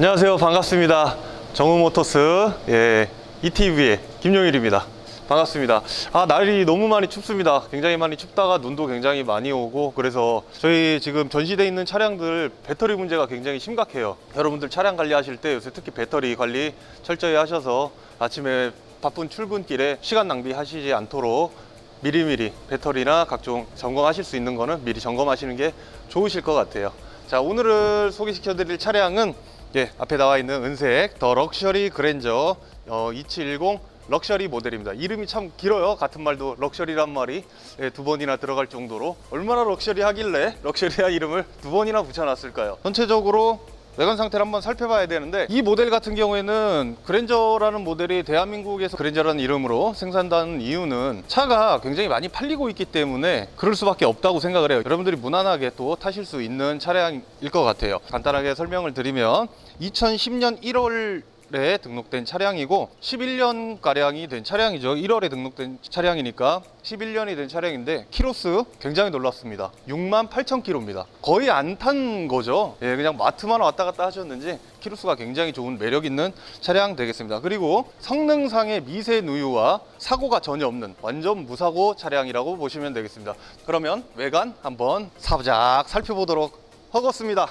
안녕하세요. 반갑습니다. 정우모터스 예, ETV의 김용일입니다. 반갑습니다. 아, 날이 너무 많이 춥습니다. 굉장히 많이 춥다가 눈도 굉장히 많이 오고 그래서 저희 지금 전시돼 있는 차량들 배터리 문제가 굉장히 심각해요. 여러분들 차량 관리하실 때 요새 특히 배터리 관리 철저히 하셔서 아침에 바쁜 출근길에 시간 낭비하시지 않도록 미리미리 배터리나 각종 점검하실 수 있는 거는 미리 점검하시는 게 좋으실 것 같아요. 자, 오늘 소개시켜 드릴 차량은 예, 앞에 나와 있는 은색 더 럭셔리 그랜저 어, 2710 럭셔리 모델입니다. 이름이 참 길어요. 같은 말도 럭셔리란 말이 예, 두 번이나 들어갈 정도로 얼마나 럭셔리 하길래 럭셔리한 이름을 두 번이나 붙여놨을까요? 전체적으로 외관 상태를 한번 살펴봐야 되는데 이 모델 같은 경우에는 그랜저라는 모델이 대한민국에서 그랜저라는 이름으로 생산되는 이유는 차가 굉장히 많이 팔리고 있기 때문에 그럴 수밖에 없다고 생각을 해요. 여러분들이 무난하게 또 타실 수 있는 차량일 것 같아요. 간단하게 설명을 드리면 2010년 1월 에 등록된 차량이고 11년 가량이 된 차량이죠. 1월에 등록된 차량이니까 11년이 된 차량인데 키로수 굉장히 놀랐습니다. 6만 8천 킬로입니다. 거의 안 탄 거죠. 예, 그냥 마트만 왔다 갔다 하셨는지 키로수가 굉장히 좋은 매력 있는 차량 되겠습니다. 그리고 성능상의 미세 누유와 사고가 전혀 없는 완전 무사고 차량이라고 보시면 되겠습니다. 그러면 외관 한번 사부작 살펴보도록 하겠습니다.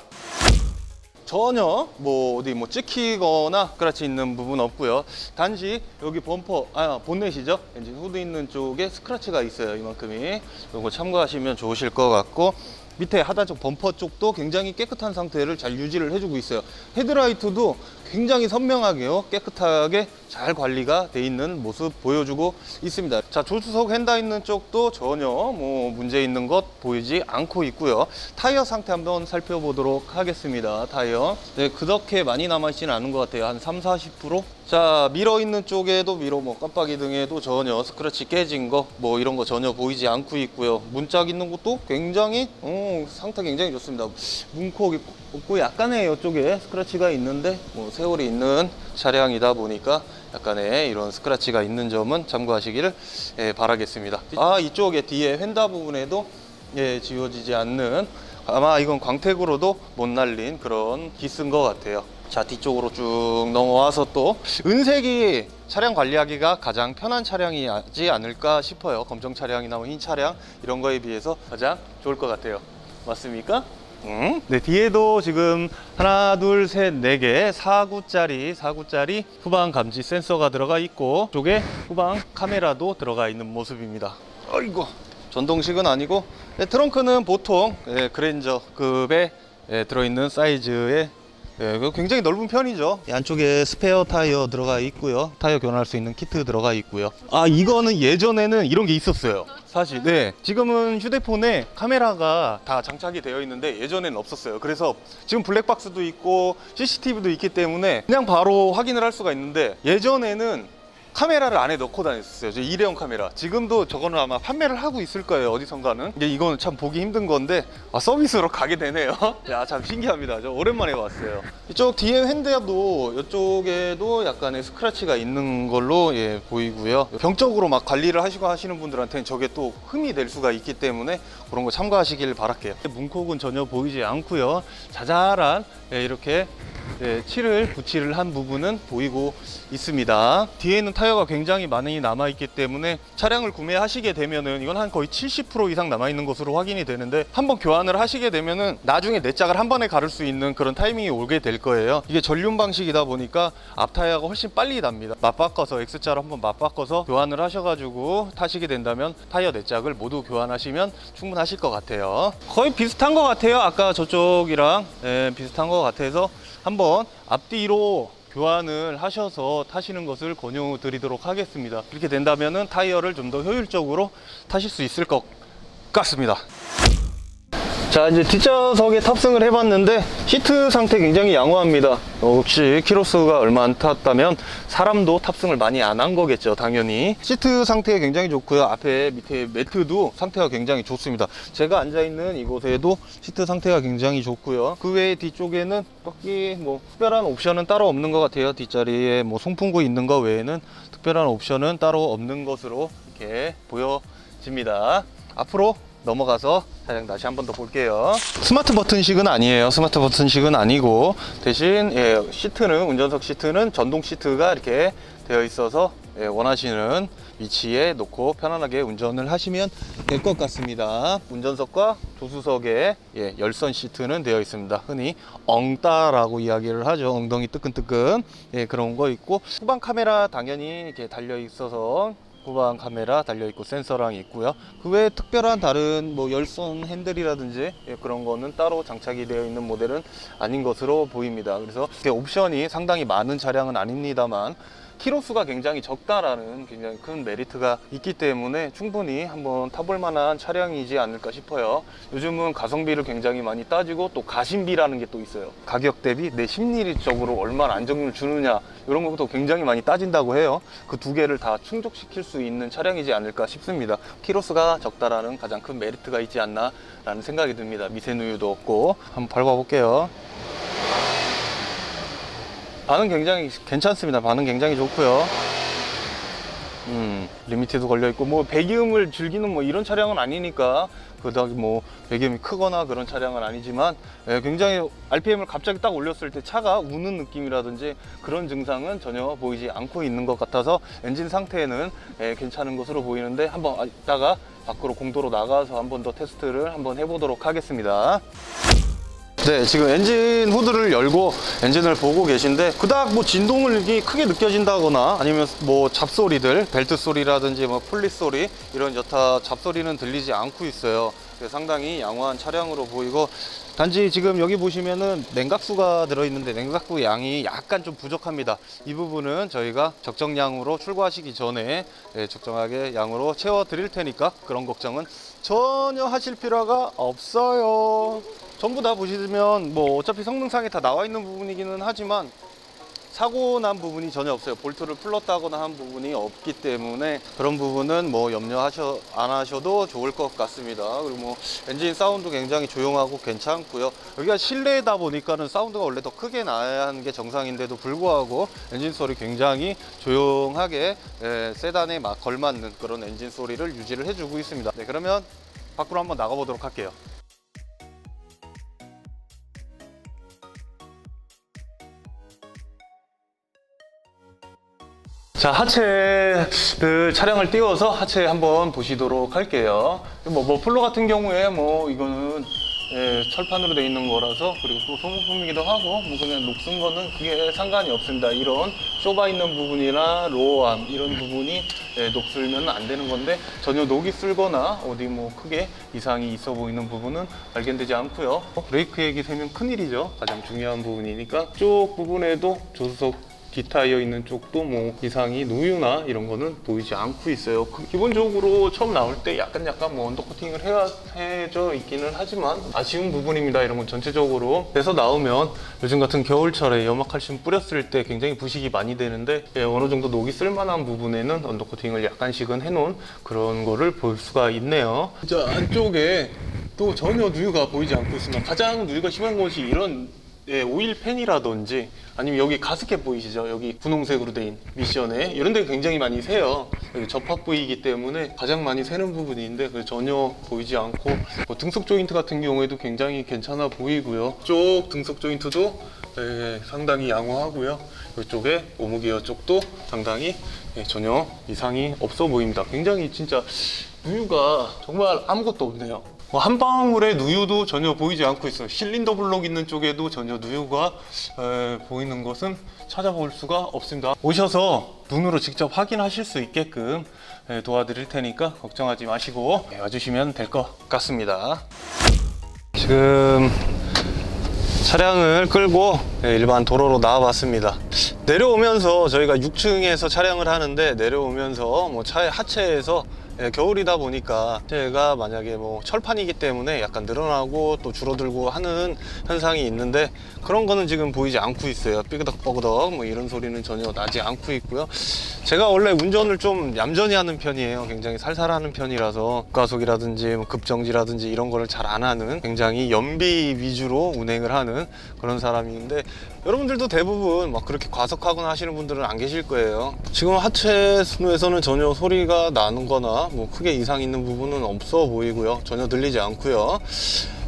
전혀 뭐 어디 뭐 찍히거나 스크래치 있는 부분 없고요. 단지 여기 범퍼 아 본넷이죠. 엔진 후드 있는 쪽에 스크래치가 있어요. 이만큼이 이거 참고하시면 좋으실 것 같고 밑에 하단쪽 범퍼 쪽도 굉장히 깨끗한 상태를 잘 유지를 해주고 있어요. 헤드라이트도 굉장히 선명하게요. 깨끗하게 잘 관리가 돼 있는 모습 보여주고 있습니다. 자, 조수석 핸다 있는 쪽도 전혀 뭐 문제 있는 것 보이지 않고 있고요. 타이어 상태 한번 살펴보도록 하겠습니다. 타이어. 네, 그렇게 많이 남아 있지는 않은 것 같아요. 한 3, 40%? 자, 미러 있는 쪽에도 미러 뭐 깜빡이 등에도 전혀 스크래치 깨진 거 뭐 이런 거 전혀 보이지 않고 있고요. 문짝 있는 것도 굉장히 어, 상태 굉장히 좋습니다. 문콕 없고 약간의 이쪽에 스크래치가 있는데 뭐 세월이 있는 차량이다 보니까 약간의 이런 스크래치가 있는 점은 참고하시기를 예, 바라겠습니다. 아 이쪽에 뒤에 휀다 부분에도 예, 지워지지 않는 아마 이건 광택으로도 못 날린 그런 기스인 것 같아요. 자 뒤쪽으로 쭉 넘어와서 또 은색이 차량 관리하기가 가장 편한 차량이지 않을까 싶어요. 검정 차량이나 뭐흰 차량 이런 거에 비해서 가장 좋을 것 같아요. 맞습니까? 음. 네, 뒤에도 지금 하나, 둘, 셋, 네 개, 4구짜리, 4구짜리 후방 감지 센서가 들어가 있고, 쪽에 후방 카메라도 들어가 있는 모습입니다. 아이고, 전동식은 아니고, 네, 트렁크는 보통 예, 그랜저급에 예, 들어있는 사이즈의 예, 그 굉장히 넓은 편이죠. 이 안쪽에 스페어 타이어 들어가 있고요. 타이어 교환할 수 있는 키트 들어가 있고요. 아, 이거는 예전에는 이런 게 있었어요. 사실, 네. 지금은 휴대폰에 카메라가 다 장착이 되어 있는데 예전에는 없었어요. 그래서 지금 블랙박스도 있고 CCTV도 있기 때문에 그냥 바로 확인을 할 수가 있는데 예전에는 카메라를 안에 넣고 다녔어요. 저 일회용 카메라. 지금도 저거는 아마 판매를 하고 있을 거예요. 어디선가는. 근데 이거는 참 보기 힘든 건데 아, 서비스로 가게 되네요. 야, 참 신기합니다. 저 오랜만에 왔어요. 이쪽 뒤에 핸드도 이쪽에도 약간의 스크래치가 있는 걸로 예, 보이고요. 병적으로 막 관리를 하시고 하시는 분들한테는 저게 또 흠이 될 수가 있기 때문에 그런 거 참고하시길 바랄게요. 문콕은 전혀 보이지 않고요. 자잘한 예, 이렇게 네, 칠을 붙이를 한 부분은 보이고 있습니다. 뒤에는 타이어가 굉장히 많이 남아 있기 때문에 차량을 구매하시게 되면은 이건 한 거의 70% 이상 남아 있는 것으로 확인이 되는데 한번 교환을 하시게 되면은 나중에 내 짝을 한 번에 가를 수 있는 그런 타이밍이 오게 될 거예요. 이게 전륜 방식이다 보니까 앞 타이어가 훨씬 빨리 납니다. 맞바꿔서 X자로 한번 맞바꿔서 교환을 하셔가지고 타시게 된다면 타이어 내 짝을 모두 교환하시면 충분하실 것 같아요. 거의 비슷한 것 같아요. 아까 저쪽이랑 예, 비슷한 것 같아서 한번 앞뒤로 교환을 하셔서 타시는 것을 권유드리도록 하겠습니다. 이렇게 된다면 타이어를 좀 더 효율적으로 타실 수 있을 것 같습니다. 자 이제 뒷좌석에 탑승을 해봤는데 시트 상태 굉장히 양호합니다. 어, 혹시 키로수가 얼마 안 탔다면 사람도 탑승을 많이 안 한 거겠죠 당연히. 시트 상태 굉장히 좋고요. 앞에 밑에 매트도 상태가 굉장히 좋습니다. 제가 앉아있는 이곳에도 시트 상태가 굉장히 좋고요. 그 외에 뒤쪽에는 딱히 뭐 특별한 옵션은 따로 없는 것 같아요. 뒷자리에 뭐 송풍구 있는 거 외에는 특별한 옵션은 따로 없는 것으로 이렇게 보여집니다. 앞으로 넘어가서 차량 다시 한 번 더 볼게요. 스마트 버튼식은 아니에요. 스마트 버튼식은 아니고 대신 예, 시트는 운전석 시트는 전동 시트가 이렇게 되어 있어서 예, 원하시는 위치에 놓고 편안하게 운전을 하시면 될 것 같습니다. 운전석과 조수석에 예, 열선 시트는 되어 있습니다. 흔히 엉따라고 이야기를 하죠. 엉덩이 뜨끈뜨끈 예, 그런 거 있고 후방 카메라 당연히 이렇게 달려 있어서 후방 카메라 달려 있고 센서랑 있고요. 그 외에 특별한 다른 뭐 열선 핸들이라든지 예, 그런 거는 따로 장착이 되어 있는 모델은 아닌 것으로 보입니다. 그래서 옵션이 상당히 많은 차량은 아닙니다만 키로수가 굉장히 적다라는 굉장히 큰 메리트가 있기 때문에 충분히 한번 타볼 만한 차량이지 않을까 싶어요. 요즘은 가성비를 굉장히 많이 따지고 또 가심비라는 게 또 있어요. 가격 대비 내 심리적으로 얼마나 안정률 주느냐 이런 것도 굉장히 많이 따진다고 해요. 그 두 개를 다 충족시킬 수 있는 차량이지 않을까 싶습니다. 키로수가 적다라는 가장 큰 메리트가 있지 않나라는 생각이 듭니다. 미세누유도 없고 한번 밟아볼게요. 반응 굉장히 괜찮습니다. 반응 굉장히 좋고요. 음, 리미티도 걸려 있고 뭐 배기음을 즐기는 뭐 이런 차량은 아니니까 그다음 뭐 배기음이 크거나 그런 차량은 아니지만 예, 굉장히 RPM을 갑자기 딱 올렸을 때 차가 우는 느낌이라든지 그런 증상은 전혀 보이지 않고 있는 것 같아서 엔진 상태는 예, 괜찮은 것으로 보이는데 한번 이따가 밖으로 공도로 나가서 한번 더 테스트를 한번 해보도록 하겠습니다. 네, 지금 엔진 후드를 열고 엔진을 보고 계신데 그닥 뭐 진동이 크게 느껴진다거나 아니면 뭐 잡소리들, 벨트 소리라든지 뭐 풀리 소리 이런 여타 잡소리는 들리지 않고 있어요. 상당히 양호한 차량으로 보이고 단지 지금 여기 보시면은 냉각수가 들어있는데 냉각수 양이 약간 좀 부족합니다. 이 부분은 저희가 적정량으로 출고하시기 전에 예, 적정하게 양으로 채워 드릴 테니까 그런 걱정은 전혀 하실 필요가 없어요. 전부 다 보시면 뭐 어차피 성능상에 다 나와 있는 부분이기는 하지만 사고 난 부분이 전혀 없어요. 볼트를 풀렀다거나 한 부분이 없기 때문에 그런 부분은 뭐 염려하셔 안 하셔도 좋을 것 같습니다. 그리고 뭐 엔진 사운드 굉장히 조용하고 괜찮고요. 여기가 실내다 보니까는 사운드가 원래 더 크게 나야 하는 게 정상인데도 불구하고 엔진 소리 굉장히 조용하게 예, 세단에 막 걸맞는 그런 엔진 소리를 유지를 해주고 있습니다. 네, 그러면 밖으로 한번 나가보도록 할게요. 자 하체를 차량을 띄워서 하체 한번 보시도록 할게요. 뭐 머플러 같은 경우에 뭐 이거는 예, 철판으로 되어 있는 거라서 그리고 또 소모품이기도 하고 뭐 그냥 녹슨 거는 그게 상관이 없습니다. 이런 좁아 있는 부분이나 로어암 이런 부분이 예, 녹슬면 안 되는 건데 전혀 녹이 쓸거나 어디 뭐 크게 이상이 있어 보이는 부분은 발견되지 않고요. 어, 브레이크 액이 세면 큰일이죠. 가장 중요한 부분이니까 쪽 부분에도 조수석 뒷타이어 있는 쪽도 뭐 이상이 누유나 이런 거는 보이지 않고 있어요. 그 기본적으로 처음 나올 때 약간 약간 뭐 언더 코팅을 해야 해져 있기는 하지만 아쉬운 부분입니다. 이런 건 전체적으로 돼서 나오면 요즘 같은 겨울철에 염화칼슘 뿌렸을 때 굉장히 부식이 많이 되는데 예, 어느 정도 녹이 쓸만한 부분에는 언더 코팅을 약간씩은 해놓은 그런 거를 볼 수가 있네요. 자 안쪽에 또 전혀 누유가 보이지 않고 있습니다. 가장 누유가 심한 것이 이런 예, 오일 팬이라든지 아니면 여기 가스켓 보이시죠? 여기 분홍색으로 된 미션에 이런 데 굉장히 많이 새요. 여기 접합 부위이기 때문에 가장 많이 새는 부분인데 전혀 보이지 않고 뭐 등속 조인트 같은 경우에도 굉장히 괜찮아 보이고요. 쪽 등속 조인트도 예, 상당히 양호하고요. 이쪽에 오무기어 쪽도 상당히 예, 전혀 이상이 없어 보입니다. 굉장히 진짜 누유가 정말 아무것도 없네요. 뭐한 방울의 누유도 전혀 보이지 않고 있어요. 실린더 블록 있는 쪽에도 전혀 누유가 에, 보이는 것은 찾아볼 수가 없습니다. 오셔서 눈으로 직접 확인하실 수 있게끔 에, 도와드릴 테니까 걱정하지 마시고 예, 와주시면 될 것 같습니다. 지금 차량을 끌고 예, 일반 도로로 나와봤습니다. 내려오면서 저희가 6층에서 촬영을 하는데 내려오면서 뭐 차의 하체에서 예, 겨울이다 보니까 하체가 만약에 뭐 철판이기 때문에 약간 늘어나고 또 줄어들고 하는 현상이 있는데 그런 거는 지금 보이지 않고 있어요. 삐그덕 뭐 이런 소리는 전혀 나지 않고 있고요. 제가 원래 운전을 좀 얌전히 하는 편이에요. 굉장히 살살하는 편이라서 가속이라든지 뭐 급정지라든지 이런 거를 잘 안 하는 굉장히 연비 위주로 운행을 하는 그런 사람인데 여러분들도 대부분 막 그렇게 과속하거나 하시는 분들은 안 계실 거예요. 지금 하체 순에서는 전혀 소리가 나는 거나 뭐 크게 이상 있는 부분은 없어 보이고요. 전혀 들리지 않고요.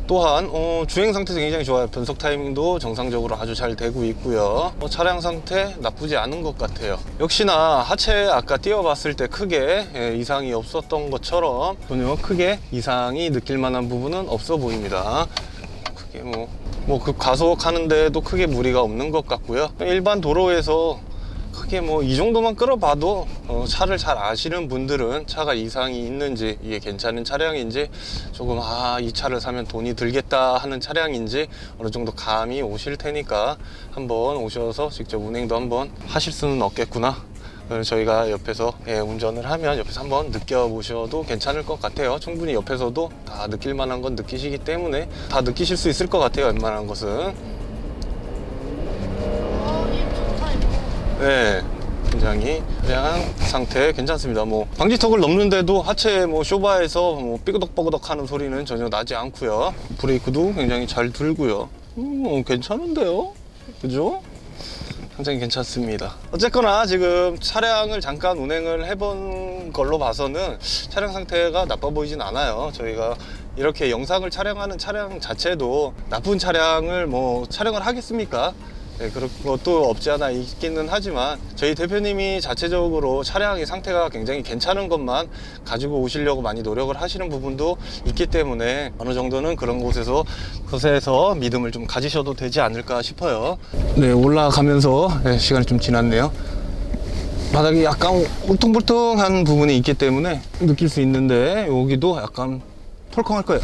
또한 어, 주행 상태도 굉장히 좋아요. 변속 타이밍도 정상적으로 아주 잘 되고 있고요. 어, 차량 상태 나쁘지 않은 것 같아요. 역시나 하체 아까 띄워봤을 때 크게 예, 이상이 없었던 것처럼 전혀 크게 이상이 느낄 만한 부분은 없어 보입니다. 크게 뭐, 뭐 그 가속하는데도 크게 무리가 없는 것 같고요. 일반 도로에서 크게 뭐 이 정도만 끌어봐도 어, 차를 잘 아시는 분들은 차가 이상이 있는지 이게 괜찮은 차량인지 조금 아 이 차를 사면 돈이 들겠다 하는 차량인지 어느 정도 감이 오실 테니까 한번 오셔서 직접 운행도 한번 하실 수는 없겠구나 저희가 옆에서 예, 운전을 하면 옆에서 한번 느껴보셔도 괜찮을 것 같아요. 충분히 옆에서도 다 느낄 만한 건 느끼시기 때문에 다 느끼실 수 있을 것 같아요. 웬만한 것은. 어, 이 좋다 이거. 네. 굉장히 다양한 상태 괜찮습니다. 뭐 방지턱을 넘는데도 하체 뭐 쇼바에서 뭐 삐그덕삐그덕 하는 소리는 전혀 나지 않고요. 브레이크도 굉장히 잘 들고요. 음, 괜찮은데요? 그죠? 굉장히 괜찮습니다. 어쨌거나 지금 차량을 잠깐 운행을 해본 걸로 봐서는 차량 상태가 나빠 보이진 않아요. 저희가 이렇게 영상을 촬영하는 차량 자체도 나쁜 차량을 뭐 촬영을 하겠습니까? 네, 그런 것도 없지 않아 있기는 하지만 저희 대표님이 자체적으로 차량의 상태가 굉장히 괜찮은 것만 가지고 오시려고 많이 노력을 하시는 부분도 있기 때문에 어느 정도는 그런 곳에서 곳에서 믿음을 좀 가지셔도 되지 않을까 싶어요. 네, 올라가면서 네, 시간이 좀 지났네요. 바닥이 약간 울퉁불퉁한 부분이 있기 때문에 느낄 수 있는데 여기도 약간 털컹할 거예요.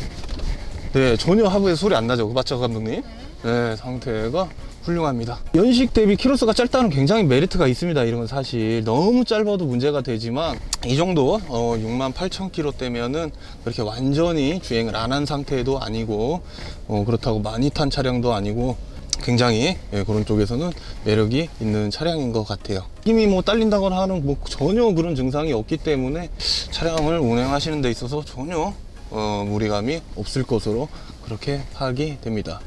네, 전혀 하부에서 소리 안 나죠. 맞죠, 감독님? 네, 상태가 훌륭합니다. 연식 대비 키로수가 짧다는 굉장히 메리트가 있습니다. 이런 건 사실 너무 짧아도 문제가 되지만 이 정도 어, 6만 8천 킬로 대면은 그렇게 완전히 주행을 안 한 상태도 아니고 어, 그렇다고 많이 탄 차량도 아니고 굉장히 예, 그런 쪽에서는 매력이 있는 차량인 것 같아요. 힘이 뭐 딸린다거나 하는 뭐 전혀 그런 증상이 없기 때문에 차량을 운행하시는 데 있어서 전혀 어, 무리감이 없을 것으로 그렇게 파악이 됩니다.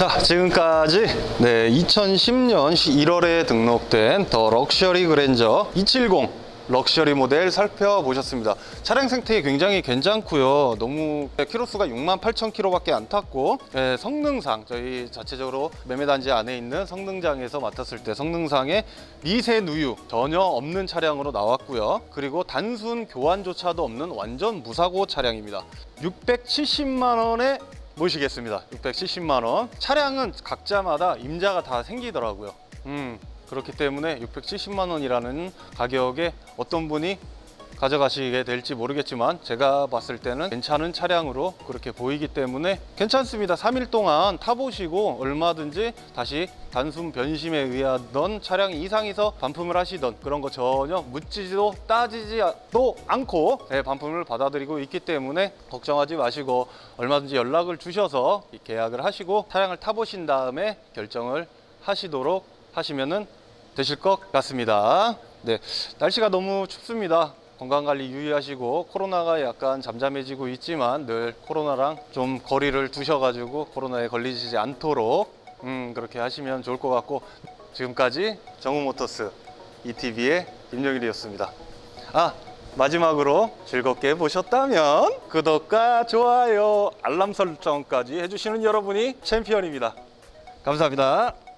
자, 지금까지 네, 2010년 1월에 등록된 더 럭셔리 그랜저 270 럭셔리 모델 살펴보셨습니다. 차량 상태 굉장히 괜찮고요. 너무 키로수가 6만 8천 킬로밖에 안 탔고 예, 성능상 저희 자체적으로 매매단지 안에 있는 성능장에서 맡았을 때 성능상에 미세 누유 전혀 없는 차량으로 나왔고요. 그리고 단순 교환조차도 없는 완전 무사고 차량입니다. 670만 원에 모시겠습니다. 670만 원. 차량은 각자마다 임자가 다 생기더라고요. 음, 그렇기 때문에 670만 원이라는 가격에 어떤 분이 가져가시게 될지 모르겠지만 제가 봤을 때는 괜찮은 차량으로 그렇게 보이기 때문에 괜찮습니다. 3일 동안 타보시고 얼마든지 다시 단순 변심에 의하던 차량 이상에서 반품을 하시던 그런 거 전혀 묻지도 따지지도 않고 네, 반품을 받아들이고 있기 때문에 걱정하지 마시고 얼마든지 연락을 주셔서 이 계약을 하시고 차량을 타보신 다음에 결정을 하시도록 하시면은 되실 것 같습니다. 네, 날씨가 너무 춥습니다. 건강 관리 유의하시고 코로나가 약간 잠잠해지고 있지만 늘 코로나랑 좀 거리를 두셔가지고 코로나에 걸리지 않도록 음, 그렇게 하시면 좋을 것 같고 지금까지 정우모터스 ETV의 김영일이었습니다. 아 마지막으로 즐겁게 보셨다면 구독과 좋아요 알람 설정까지 해주시는 여러분이 챔피언입니다. 감사합니다.